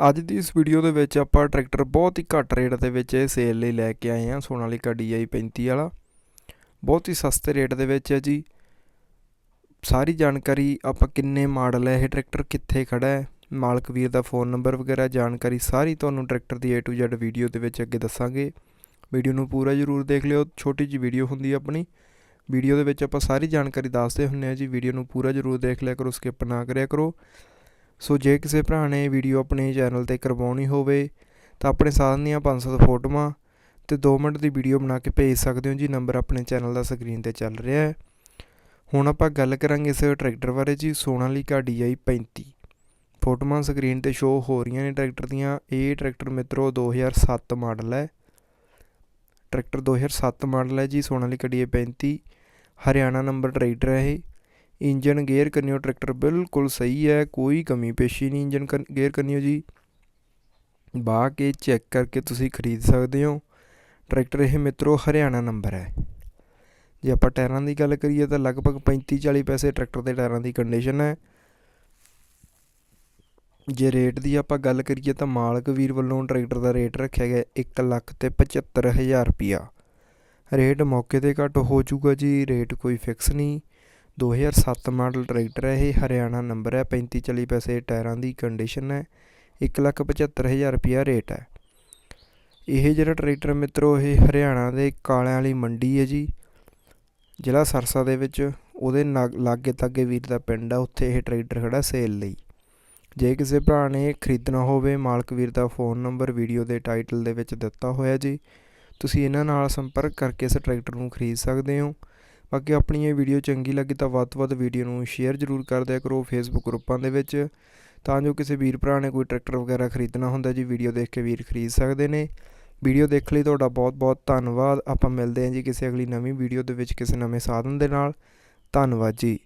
ਅੱਜ ਦੀ ਇਸ ਵੀਡੀਓ ਦੇ ਵਿੱਚ ਆਪਾਂ ਟਰੈਕਟਰ ਬਹੁਤ ਹੀ ਘੱਟ ਰੇਟ ਦੇ ਵਿੱਚ ਇਹ ਸੇਲ ਲਈ ਲੈ ਕੇ ਆਏ ਹਾਂ ਸੋਨਾਲੀਕਾ DI 35 ਵਾਲਾ। ਬਹੁਤ ਹੀ ਸਸਤੇ ਰੇਟ ਦੇ ਵਿੱਚ ਹੈ ਜੀ। ਸਾਰੀ ਜਾਣਕਾਰੀ ਆਪਾਂ ਕਿੰਨੇ ਮਾਡਲ ਹੈ, ਇਹ ਟਰੈਕਟਰ ਕਿੱਥੇ ਖੜਾ ਹੈ, ਮਾਲਕ ਵੀਰ ਦਾ ਫੋਨ ਨੰਬਰ ਵਗੈਰਾ, ਜਾਣਕਾਰੀ ਸਾਰੀ ਤੁਹਾਨੂੰ ਟਰੈਕਟਰ ਦੀ A to Z ਵੀਡੀਓ ਦੇ ਵਿੱਚ ਅੱਗੇ ਦੱਸਾਂਗੇ। ਵੀਡੀਓ ਨੂੰ ਪੂਰਾ ਜ਼ਰੂਰ ਦੇਖ ਲਿਓ, ਛੋਟੀ ਜਿਹੀ ਵੀਡੀਓ ਹੁੰਦੀ ਹੈ ਆਪਣੀ। ਵੀਡੀਓ ਦੇ ਵਿੱਚ ਆਪਾਂ ਸਾਰੀ ਜਾਣਕਾਰੀ ਦੱਸਦੇ ਹੁੰਨੇ ਆ ਜੀ ਵੀਡੀਓ ਨੂੰ ਪੂਰਾ ਜ਼ਰੂਰ ਦੇਖ ਲਿਆ ਕਰੋ ਸਕਿਪ ਨਾ ਕਰਿਆ ਕਰੋ। ਸੋ ਜੇ ਕਿਸੇ ਭਰਾ ਨੇ ਵੀਡੀਓ ਆਪਣੇ ਚੈਨਲ ਤੇ ਕਰਵਾਉਣੀ ਹੋਵੇ, ਤਾਂ ਆਪਣੇ ਸਾਧਨ ਦੀਆਂ 500 ਫੋਟੋਆਂ ਤੇ 2 ਮਿੰਟ ਦੀ ਵੀਡੀਓ ਬਣਾ ਕੇ ਭੇਜ ਸਕਦੇ ਹੋ, ਜੀ ਨੰਬਰ ਆਪਣੇ ਚੈਨਲ ਦਾ ਸਕਰੀਨ ਤੇ ਚੱਲ ਰਿਹਾ ਹੈ। ਹੁਣ ਆਪਾਂ ਗੱਲ ਕਰਾਂਗੇ ਇਸ ਟਰੈਕਟਰ ਬਾਰੇ ਜੀ ਸੋਨਾਲੀਕਾ DI 35 ਫੋਟੋਆਂ ਸਕਰੀਨ ਤੇ ਸ਼ੋ ਹੋ ਰਹੀਆਂ ਨੇ ਟਰੈਕਟਰ ਦੀਆਂ। ਇਹ ਟਰੈਕਟਰ ਮਿੱਤਰੋ 2007 ਮਾਡਲ ਹੈ। ਟਰੈਕਟਰ 2007 ਮਾਡਲ ਹੈ ਜੀ Sonalika DI 35 Haryana number tractor ਹੈ ਇਹ। ਇੰਜਨ ਗੇਅਰ ਕੰਨਿਓ ਟਰੈਕਟਰ ਬਿਲਕੁਲ ਸਹੀ ਹੈ, ਕੋਈ ਕਮੀ ਪੇਸ਼ੀ ਨਹੀਂ ਇੰਜਨ ਕਨ- ਗੇਅਰ ਕੰਨਿਓ ਜੀ। ਬਾਹ ਕੇ ਚੈੱਕ ਕਰਕੇ ਤੁਸੀਂ ਖਰੀਦ ਸਕਦੇ ਹੋ। ਟਰੈਕਟਰ ਇਹ ਮਿੱਤਰੋ ਹਰਿਆਣਾ ਨੰਬਰ ਹੈ। ਜੇ ਆਪਾਂ ਟਾਇਰਾਂ ਦੀ ਗੱਲ ਕਰੀਏ ਤਾਂ ਲਗਭਗ 35 40 ਪੈਸੇ ਟਰੈਕਟਰ ਦੇ ਟਾਇਰਾਂ ਦੀ ਕੰਡੀਸ਼ਨ ਹੈ। ਜੇ ਰੇਟ ਦੀ ਆਪਾਂ ਗੱਲ ਕਰੀਏ ਤਾਂ ਮਾਲਕ ਵੀਰ ਵੱਲੋਂ ਟਰੈਕਟਰ ਦਾ ਰੇਟ ਰੱਖਿਆ ਗਿਆ 1 ਲੱਖ ਤੇ 75000 ਰੁਪਿਆ ਰੇਟ ਮੌਕੇ ਤੇ ਘੱਟ ਹੋ ਜਾਊਗਾ ਜੀ, ਰੇਟ ਕੋਈ ਫਿਕਸ ਨਹੀਂ। 2007 ਮਾਡਲ ਟਰੈਕਟਰ ਹੈ, ਇਹ ਹਰਿਆਣਾ ਨੰਬਰ ਹੈ 35 40 ਪੈਸੇ ਟਾਇਰਾਂ ਦੀ ਕੰਡੀਸ਼ਨ ਹੈ 175000 ਰੁਪਿਆ ਰੇਟ ਹੈ। ਇਹ ਜਿਹੜਾ ਟਰੈਕਟਰ ਮਿੱਤਰੋ, ਇਹ ਹਰਿਆਣਾ ਦੇ ਕਾਲਿਆਂ ਵਾਲੀ ਮੰਡੀ ਹੈ ਜੀ। ਜ਼ਿਲ੍ਹਾ ਸਰਸਾ ਦੇ ਵਿੱਚ ਉਹਦੇ ਨਾਗ- ਲਾਗੇ ਤਾਗੇ ਵੀਰ ਦਾ ਪਿੰਡ ਆ, ਉੱਥੇ ਇਹ ਟਰੈਕਟਰ ਖੜਾ ਸੇਲ ਲਈ। ਜੇ ਕਿਸੇ ਭਰਾ ਨੇ ਖਰੀਦਣਾ ਹੋਵੇ, ਮਾਲਕ ਵੀਰ ਦਾ ਫੋਨ ਨੰਬਰ ਵੀਡੀਓ ਦੇ ਟਾਈਟਲ ਦੇ ਵਿੱਚ ਦਿੱਤਾ ਹੋਇਆ ਜੀ। ਤੁਸੀਂ ਇਹਨਾਂ ਨਾਲ ਸੰਪਰਕ ਕਰਕੇ ਇਸ ਟਰੈਕਟਰ ਨੂੰ ਖਰੀਦ ਸਕਦੇ ਹੋ। ਬਾਕੀ ਆਪਣੀ ਇਹ ਵੀਡੀਓ ਚੰਗੀ ਲੱਗੀ ਤਾਂ ਵੱਧ ਤੋਂ ਵੱਧ ਵੀਡੀਓ ਨੂੰ ਸ਼ੇਅਰ ਜ਼ਰੂਰ ਕਰ ਦਿਆ ਕਰੋ ਫੇਸਬੁੱਕ ਗਰੁੱਪਾਂ ਦੇ ਵਿੱਚ। ਤਾਂ ਜੋ ਕਿਸੇ ਵੀਰ ਭਰਾ ਨੇ ਕੋਈ ਟਰੈਕਟਰ ਵਗੈਰਾ ਖਰੀਦਣਾ ਹੁੰਦਾ ਜੀ ਵੀਡੀਓ ਦੇਖ ਕੇ ਵੀਰ ਖਰੀਦ ਸਕਦੇ ਨੇ। ਵੀਡੀਓ ਦੇਖ ਲਈ ਤੁਹਾਡਾ ਬਹੁਤ ਬਹੁਤ ਧੰਨਵਾਦ। ਆਪਾਂ ਮਿਲਦੇ ਹਾਂ ਜੀ ਕਿਸੇ ਅਗਲੀ ਨਵੀਂ ਵੀਡੀਓ ਦੇ ਵਿੱਚ ਕਿਸੇ ਨਵੇਂ ਸਾਧਨ ਦੇ ਨਾਲ। ਧੰਨਵਾਦ ਜੀ।